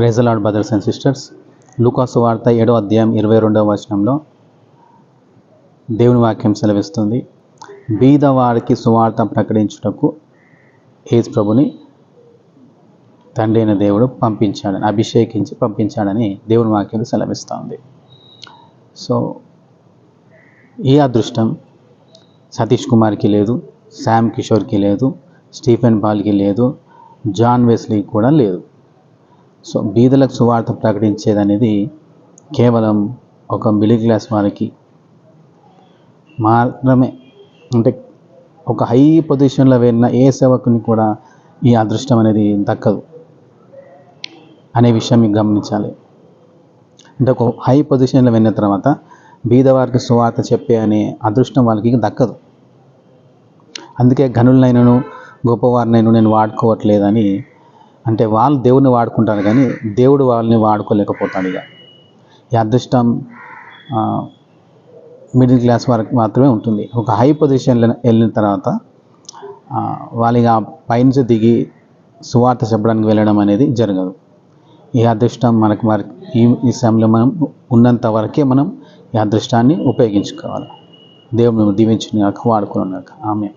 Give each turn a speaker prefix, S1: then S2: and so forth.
S1: ప్రైజలాడ్ brothers and sisters లూకాసు వార్త ఏడో అధ్యాయం ఇరవై రెండవ వచనంలో దేవుని వాక్యం సెలవిస్తుంది. బీదవారికి సువార్త ప్రకటించుటకు ఏజ్ ప్రభుని తండ్రైన దేవుడు పంపించాడని అభిషేకించి పంపించాడని దేవుని వాక్యం సెలవిస్తుంది. సో ఈ అదృష్టం సతీష్ కుమార్కి లేదు శామ్ కిషోర్కి లేదు స్టీఫెన్ పాల్కి లేదు జాన్ వెస్లీకి కూడా లేదు. సో బీదలకు సువార్త ప్రకటించేది అనేది కేవలం ఒక మిడిల్ క్లాస్ వారికి మాత్రమే. అంటే ఒక హై పొజిషన్లో వెళ్ళిన ఏ సేవకుని కూడా ఈ అదృష్టం అనేది దక్కదు అనే విషయం మీకు గమనించాలి. అంటే ఒక హై పొజిషన్లో వెళ్ళిన తర్వాత బీదవారికి సువార్త చెప్పే అనే అదృష్టం వాళ్ళకి దక్కదు. అందుకే గనులనైనను గొప్పవారినైనా నేను వాడుకోవట్లేదని అంటే వాళ్ళు దేవుడిని వాడుకుంటారు కానీ దేవుడు వాళ్ళని వాడుకోలేకపోతాడు ఇక. ఈ అదృష్టం మిడిల్ క్లాస్ వరకు మాత్రమే ఉంటుంది. ఒక హై పొజిషన్లో వెళ్ళిన తర్వాత వాళ్ళకి ఆ పైనుంచి దిగి సువార్త చెప్పడానికి వెళ్ళడం అనేది జరగదు. ఈ అదృష్టం మనకు మరి ఈ ఈ సమయంలో మనం ఉన్నంత వరకే మనం ఈ అదృష్టాన్ని ఉపయోగించుకోవాలి. దేవుడు మేము దీవించిన వాడుకున్నాక ఆమె